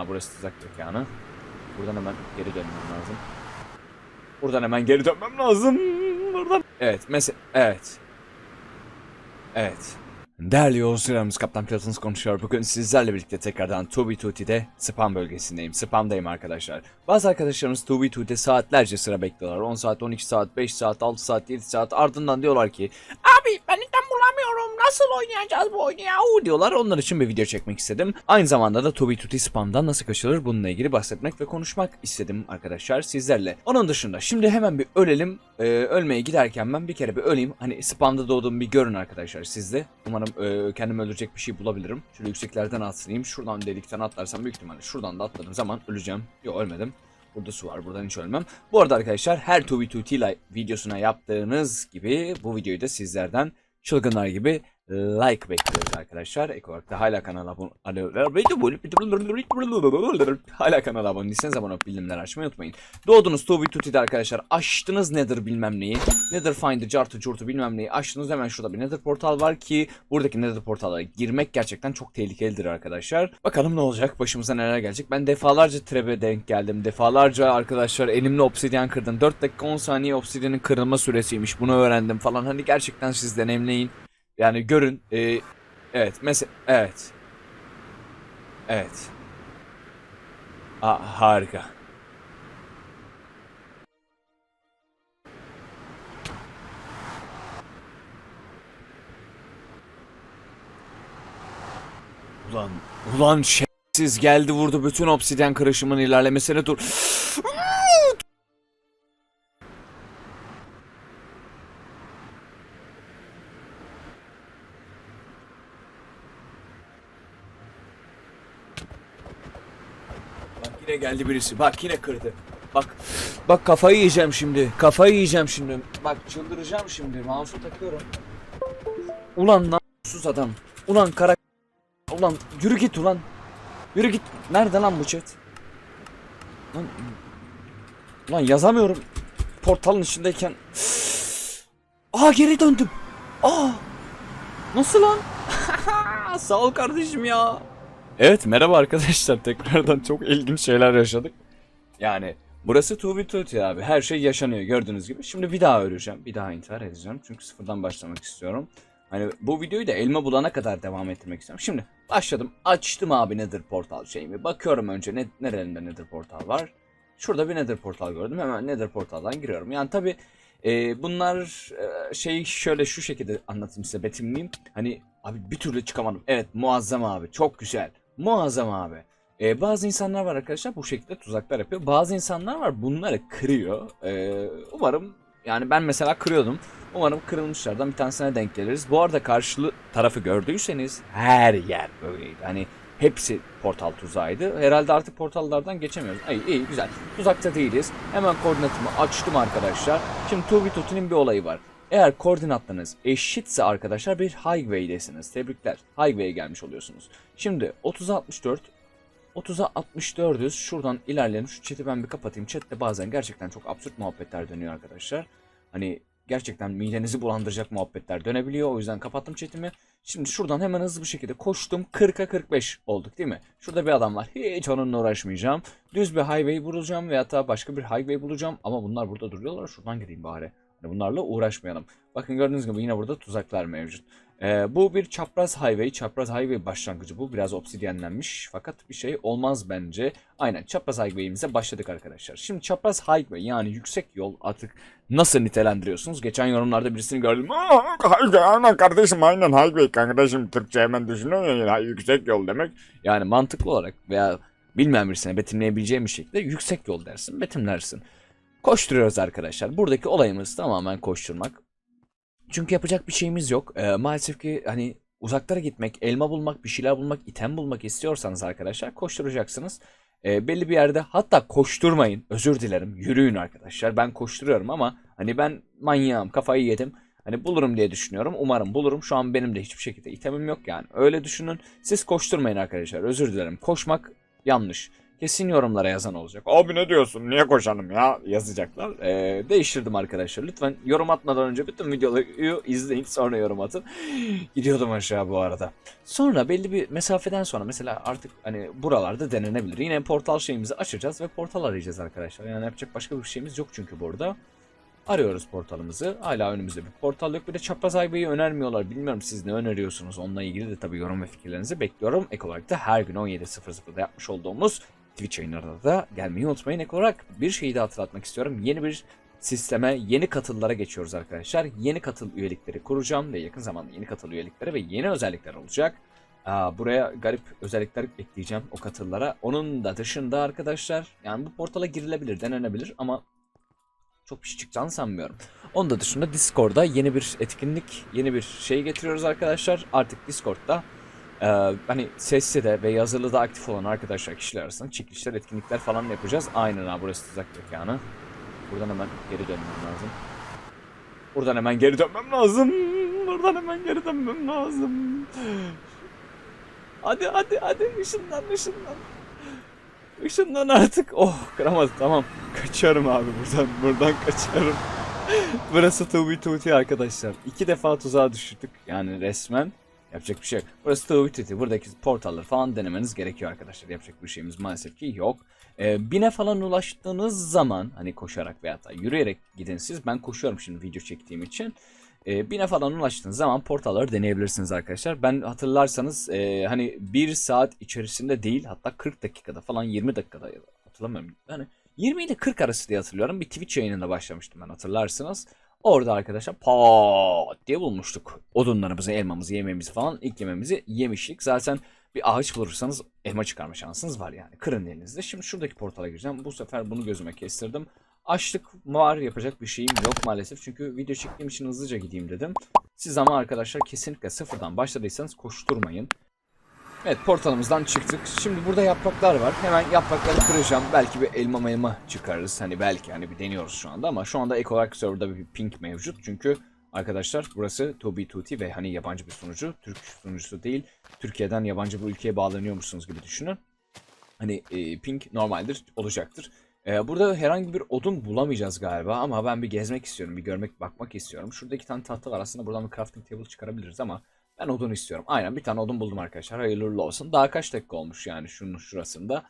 Ha burası tuzak mekanı. Buradan hemen geri dönmem lazım. Buradan hemen geri dönmem lazım. Buradan. Evet mesela evet. Evet. Değerli yolcularımız Kaptan Pilotunuz konuşuyor. Bugün sizlerle birlikte tekrardan Tubi Tuti'de spam bölgesindeyim. Spamdayım arkadaşlar. Bazı arkadaşlarımız Tubi Tuti'de saatlerce sıra bekliyorlar. 10 saat, 12 saat, 5 saat, 6 saat, 7 saat ardından diyorlar ki Abi ben nasıl oynayacağız bu oyunu yahu diyorlar. Onlar için bir video çekmek istedim. Aynı zamanda da Tubi Tuti spamdan nasıl kaçılır bununla ilgili bahsetmek ve konuşmak istedim arkadaşlar sizlerle. Onun dışında şimdi hemen bir ölelim. Ee, ölmeye giderken ben bir kere bir öleyim. Hani spamda doğduğumu bir görün arkadaşlar sizde. Umarım e, kendimi öldürecek bir şey bulabilirim. Şöyle yükseklerden atlayayım. Şuradan delikten atlarsam büyük ihtimalle şuradan da atladığım zaman öleceğim. Yok ölmedim. Burada su var. Buradan hiç ölmem. Bu arada arkadaşlar her Tubi Tuti Live videosuna yaptığınız gibi bu videoyu da sizlerden çılgınlar gibi like bekliyoruz arkadaşlar. Ek olarak da hala kanala abone hala kanala abone değilseniz abone olup bildirimleri açmayı unutmayın. Doğdunuz Tubi Tuti'de arkadaşlar. Açtınız nedir bilmem neyi. Nether Finder, Cartı Curtu bilmem neyi. Açtınız hemen şurada bir Nether portal var ki buradaki Nether portala girmek gerçekten çok tehlikelidir arkadaşlar. Bakalım ne olacak? Başımıza neler gelecek? Ben defalarca trebe denk geldim. Defalarca arkadaşlar elimle obsidyen kırdım. 4 dakika 10 saniye obsidyenin kırılma süresiymiş. Bunu öğrendim falan. Hani gerçekten siz deneyimleyin. Yani görün. Ee, evet. Mesela evet. Evet. Aa, harika. Ulan, ulan şerefsiz geldi vurdu bütün obsidyen kırışımın ilerlemesine dur. Geldi birisi. Bak yine kırdı. Bak. Bak kafayı yiyeceğim şimdi. Kafayı yiyeceğim şimdi. Bak çıldıracağım şimdi. Mouse'u takıyorum. Ulan namussuz adam. Ulan kara... Ulan yürü git ulan. Yürü git. Nerede lan bu chat? Lan... Ulan yazamıyorum. Portalın içindeyken. Aa geri döndüm. Aa. Nasıl lan? Sağ ol kardeşim ya. Evet merhaba arkadaşlar tekrardan çok ilginç şeyler yaşadık. Yani burası Tubi Tuti abi her şey yaşanıyor gördüğünüz gibi. Şimdi bir daha öleceğim bir daha intihar edeceğim çünkü sıfırdan başlamak istiyorum. Hani bu videoyu da elma bulana kadar devam ettirmek istiyorum. Şimdi başladım açtım abi Nether portal şeyimi bakıyorum önce ne, nerelerinde Nether portal var. Şurada bir Nether portal gördüm hemen Nether portaldan giriyorum. Yani tabi e, bunlar e, şeyi şöyle şu şekilde anlatayım size betimleyeyim. Hani abi bir türlü çıkamadım. Evet muazzam abi çok güzel. Muazzam abi. Ee, bazı insanlar var arkadaşlar bu şekilde tuzaklar yapıyor. Bazı insanlar var bunları kırıyor. Ee, umarım yani ben mesela kırıyordum. Umarım kırılmışlardan bir tanesine denk geliriz. Bu arada karşılığı tarafı gördüyseniz her yer böyleydi. Hani hepsi portal tuzağıydı. Herhalde artık portallardan geçemiyoruz. İyi iyi güzel. Tuzakta değiliz. Hemen koordinatımı açtım arkadaşlar. Şimdi Tubi Tuti'nin bir olayı var. Eğer koordinatlarınız eşitse arkadaşlar bir highway'desiniz. Tebrikler. Highway'e gelmiş oluyorsunuz. Şimdi 30'a 64 30'a 64'üz. Şuradan ilerleyelim. Şu chat'i ben bir kapatayım. Chat'te bazen gerçekten çok absürt muhabbetler dönüyor arkadaşlar. Hani gerçekten midenizi bulandıracak muhabbetler dönebiliyor. O yüzden kapattım chat'imi. Şimdi şuradan hemen hızlı bir şekilde koştum. 40'a 45 olduk değil mi? Şurada bir adam var. Hiç onunla uğraşmayacağım. Düz bir highway bulacağım veya da başka bir highway bulacağım. Ama bunlar burada duruyorlar. Şuradan gideyim bari. Hani bunlarla uğraşmayalım. Bakın gördüğünüz gibi yine burada tuzaklar mevcut. Ee, bu bir çapraz highway. Çapraz highway başlangıcı bu. Biraz obsidyenlenmiş. Fakat bir şey olmaz bence. Aynen çapraz highway'imize başladık arkadaşlar. Şimdi çapraz highway yani yüksek yol artık nasıl nitelendiriyorsunuz? Geçen yorumlarda birisini gördüm. Aa, Highway aynen kardeşim aynen highway kardeşim Türkçe hemen düşünüyor ya yüksek yol demek. Yani mantıklı olarak veya bilmeyen birisine betimleyebileceğim bir şekilde yüksek yol dersin, betimlersin. Koşturuyoruz arkadaşlar. Buradaki olayımız tamamen koşturmak. Çünkü yapacak bir şeyimiz yok. Ee, maalesef ki hani uzaklara gitmek, elma bulmak, bir şeyler bulmak, item bulmak istiyorsanız arkadaşlar koşturacaksınız. Ee, belli bir yerde hatta koşturmayın. Özür dilerim. Yürüyün arkadaşlar. Ben koşturuyorum ama hani ben manyağım, kafayı yedim. Hani bulurum diye düşünüyorum. Umarım bulurum. Şu an benim de hiçbir şekilde itemim yok yani. Öyle düşünün. Siz koşturmayın arkadaşlar. Özür dilerim. Koşmak yanlış. Kesin yorumlara yazan olacak. Abi ne diyorsun? Niye koşanım ya? yazacaklar. Ee, değiştirdim arkadaşlar. Lütfen yorum atmadan önce bütün videoyu izleyin sonra yorum atın. Gidiyordum aşağı bu arada. Sonra belli bir mesafeden sonra mesela artık hani buralarda denenebilir. Yine portal şeyimizi açacağız ve portal arayacağız arkadaşlar. Yani yapacak başka bir şeyimiz yok çünkü burada. Arıyoruz portalımızı. Hala önümüzde bir portal yok. Bir de çapraz highway'i önermiyorlar. Bilmiyorum siz ne öneriyorsunuz. Onunla ilgili de tabii yorum ve fikirlerinizi bekliyorum. Ek olarak da her gün 17.00'da yapmış olduğumuz Twitch yayınlarına da gelmeyi unutmayın. Ek olarak bir şeyi de hatırlatmak istiyorum. Yeni bir sisteme, yeni katıllara geçiyoruz arkadaşlar. Yeni katıl üyelikleri kuracağım ve yakın zamanda yeni katıl üyelikleri ve yeni özellikler olacak. Aa, buraya garip özellikler ekleyeceğim o katıllara. Onun da dışında arkadaşlar yani bu portala girilebilir, denenebilir ama çok bir şey çıkacağını sanmıyorum. Onun da dışında Discord'da yeni bir etkinlik, yeni bir şey getiriyoruz arkadaşlar. Artık Discord'da e, hani sesli de ve yazılı da aktif olan arkadaşlar kişiler arasında çekilişler, etkinlikler falan yapacağız. Aynen ha burası tuzak mekanı. Buradan hemen geri dönmem lazım. Buradan hemen geri dönmem lazım. Buradan hemen geri dönmem lazım. Hadi hadi hadi ışınlan ışınlan. Işınlan artık. Oh kıramadı tamam. Kaçıyorum abi buradan. Buradan kaçıyorum. Burası Tubi Tuti arkadaşlar. İki defa tuzağa düşürdük. Yani resmen. Yapacak bir şey yok. Burası Tuti. Buradaki portalları falan denemeniz gerekiyor arkadaşlar. Yapacak bir şeyimiz maalesef ki yok. Ee, bine falan ulaştığınız zaman hani koşarak veya da yürüyerek gidin siz. Ben koşuyorum şimdi video çektiğim için. E, bine falan ulaştığınız zaman portalları deneyebilirsiniz arkadaşlar. Ben hatırlarsanız e, hani 1 saat içerisinde değil hatta 40 dakikada falan 20 dakikada hatırlamıyorum. Yani 20 ile 40 arası diye hatırlıyorum. Bir Twitch yayınında başlamıştım ben hatırlarsınız. Orada arkadaşlar pat diye bulmuştuk. Odunlarımızı, elmamızı, yemeğimizi falan ilk yememizi yemiştik. Zaten bir ağaç bulursanız elma çıkarma şansınız var yani. Kırın elinizde. Şimdi şuradaki portala gireceğim. Bu sefer bunu gözüme kestirdim. Açlık var yapacak bir şeyim yok maalesef. Çünkü video çektiğim için hızlıca gideyim dedim. Siz ama arkadaşlar kesinlikle sıfırdan başladıysanız koşturmayın. Evet portalımızdan çıktık. Şimdi burada yapraklar var. Hemen yaprakları kıracağım. Belki bir elma elma çıkarırız. Hani belki hani bir deniyoruz şu anda ama şu anda ek olarak serverda bir ping mevcut. Çünkü arkadaşlar burası Tobi Tuti ve hani yabancı bir sunucu. Türk sunucusu değil. Türkiye'den yabancı bir ülkeye bağlanıyormuşsunuz gibi düşünün. Hani e, ping normaldir, olacaktır. Ee, burada herhangi bir odun bulamayacağız galiba ama ben bir gezmek istiyorum, bir görmek, bakmak istiyorum. Şurada iki tane tahta var aslında buradan bir crafting table çıkarabiliriz ama ben odun istiyorum. Aynen bir tane odun buldum arkadaşlar. Hayırlı olsun. Daha kaç dakika olmuş yani şunun şurasında.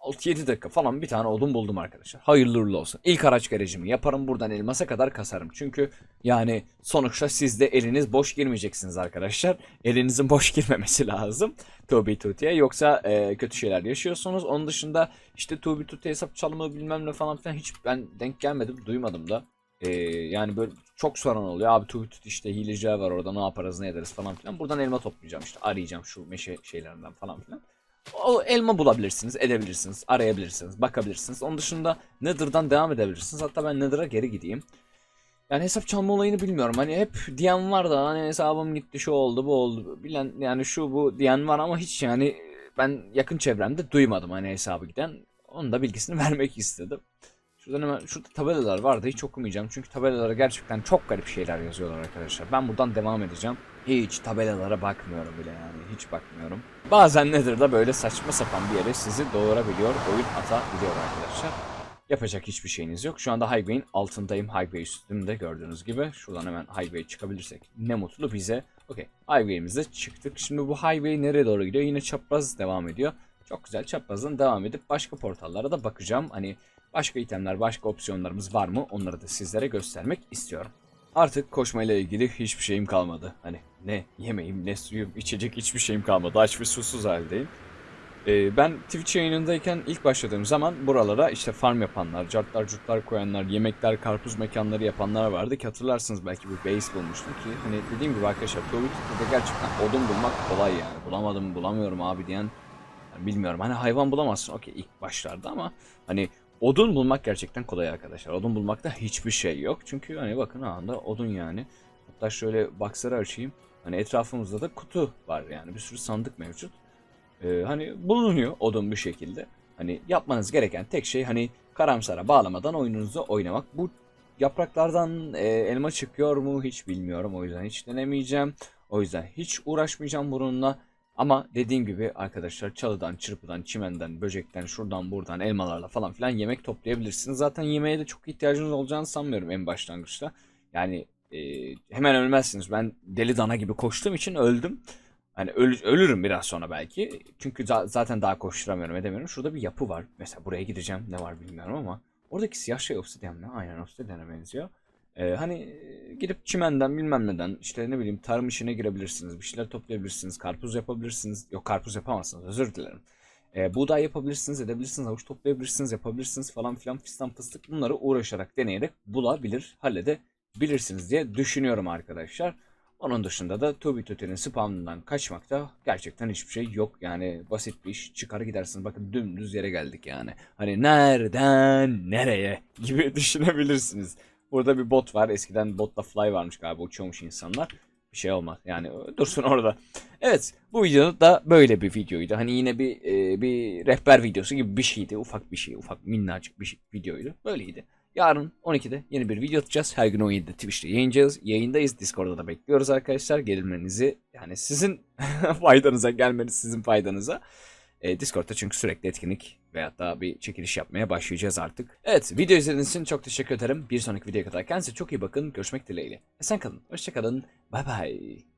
6-7 dakika falan bir tane odun buldum arkadaşlar. Hayırlı olsun. İlk araç garajımı yaparım buradan elmasa kadar kasarım. Çünkü yani sonuçta siz de eliniz boş girmeyeceksiniz arkadaşlar. Elinizin boş girmemesi lazım. Tobi Tuti'ye yoksa e, kötü şeyler yaşıyorsunuz. Onun dışında işte Tobi Tuti hesap çalımı bilmem ne falan filan hiç ben denk gelmedim duymadım da. E, yani böyle çok soran oluyor. Abi Tuti işte hileciler var orada ne yaparız ne ederiz falan filan. Buradan elma toplayacağım işte arayacağım şu meşe şeylerinden falan filan. O elma bulabilirsiniz, edebilirsiniz, arayabilirsiniz, bakabilirsiniz. Onun dışında Nether'dan devam edebilirsiniz. Hatta ben Nether'a geri gideyim. Yani hesap çalma olayını bilmiyorum. Hani hep diyen var da hani hesabım gitti şu oldu bu oldu. Bilen yani şu bu diyen var ama hiç yani ben yakın çevremde duymadım hani hesabı giden. Onun da bilgisini vermek istedim. Şuradan hemen şurada tabelalar vardı hiç okumayacağım. Çünkü tabelalara gerçekten çok garip şeyler yazıyorlar arkadaşlar. Ben buradan devam edeceğim. Hiç tabelalara bakmıyorum bile yani. Hiç bakmıyorum. Bazen nedir da böyle saçma sapan bir yere sizi doğurabiliyor, oyun atabiliyor arkadaşlar. Yapacak hiçbir şeyiniz yok. Şu anda highway'in altındayım. Highway üstümde gördüğünüz gibi. Şuradan hemen highway çıkabilirsek ne mutlu bize. Okey. Highway'imize çıktık. Şimdi bu highway nereye doğru gidiyor? Yine çapraz devam ediyor. Çok güzel çaprazdan devam edip başka portallara da bakacağım. Hani başka itemler, başka opsiyonlarımız var mı? Onları da sizlere göstermek istiyorum. Artık koşmayla ilgili hiçbir şeyim kalmadı. Hani ne yemeğim, ne suyum, içecek hiçbir şeyim kalmadı. Aç ve susuz haldeyim. Ee, ben Twitch yayınındayken ilk başladığım zaman buralara işte farm yapanlar, cartlar curtlar koyanlar, yemekler, karpuz mekanları yapanlar vardı ki hatırlarsınız belki bir base bulmuştum ki hani dediğim gibi arkadaşlar Twitter'da gerçekten odun bulmak kolay yani. Bulamadım, bulamıyorum abi diyen yani bilmiyorum. Hani hayvan bulamazsın okey ilk başlarda ama hani odun bulmak gerçekten kolay arkadaşlar. Odun bulmakta hiçbir şey yok. Çünkü hani bakın anda odun yani. Hatta şöyle box'ları açayım. Hani etrafımızda da kutu var yani bir sürü sandık mevcut. Ee, hani bulunuyor odun bir şekilde. Hani yapmanız gereken tek şey hani karamsara bağlamadan oyununuzu oynamak. Bu yapraklardan e, elma çıkıyor mu hiç bilmiyorum. O yüzden hiç denemeyeceğim. O yüzden hiç uğraşmayacağım bununla. Ama dediğim gibi arkadaşlar çalıdan, çırpıdan, çimenden, böcekten, şuradan buradan elmalarla falan filan yemek toplayabilirsiniz. Zaten yemeğe de çok ihtiyacınız olacağını sanmıyorum en başlangıçta. Yani e, hemen ölmezsiniz. Ben deli dana gibi koştuğum için öldüm. Hani öl- ölürüm biraz sonra belki. Çünkü za- zaten daha koşturamıyorum edemiyorum. Şurada bir yapı var. Mesela buraya gideceğim. Ne var bilmiyorum ama. Oradaki siyah şey obsidian mi? Aynen obsidian'a benziyor. Ee, hani e, gidip çimenden bilmem neden işte ne bileyim tarım işine girebilirsiniz. Bir şeyler toplayabilirsiniz. Karpuz yapabilirsiniz. Yok karpuz yapamazsınız özür dilerim. Ee, buğday yapabilirsiniz, edebilirsiniz, havuç toplayabilirsiniz, yapabilirsiniz falan filan fistan fıstık. Bunları uğraşarak, deneyerek bulabilir, halledebilirsiniz diye düşünüyorum arkadaşlar. Onun dışında da Tobi Töte'nin spamından kaçmakta gerçekten hiçbir şey yok. Yani basit bir iş. Çıkar gidersiniz. Bakın dümdüz yere geldik yani. Hani nereden nereye gibi düşünebilirsiniz. Burada bir bot var. Eskiden botla fly varmış galiba. Uçuyormuş insanlar. Bir şey olmaz. Yani dursun orada. Evet. Bu video da böyle bir videoydu. Hani yine bir e, bir rehber videosu gibi bir şeydi. Ufak bir şey. Ufak minnacık bir şey, videoydu. Böyleydi. Yarın 12'de yeni bir video atacağız. Her gün 17'de Twitch'te yayınlayacağız. Yayındayız. Discord'da da bekliyoruz arkadaşlar. Gelmenizi yani sizin faydanıza gelmeniz sizin faydanıza. E, Discord'da çünkü sürekli etkinlik veyahut da bir çekiliş yapmaya başlayacağız artık. Evet video izlediğiniz için çok teşekkür ederim. Bir sonraki videoya kadar kendinize çok iyi bakın. Görüşmek dileğiyle. Esen kalın. Hoşçakalın. Bay bay.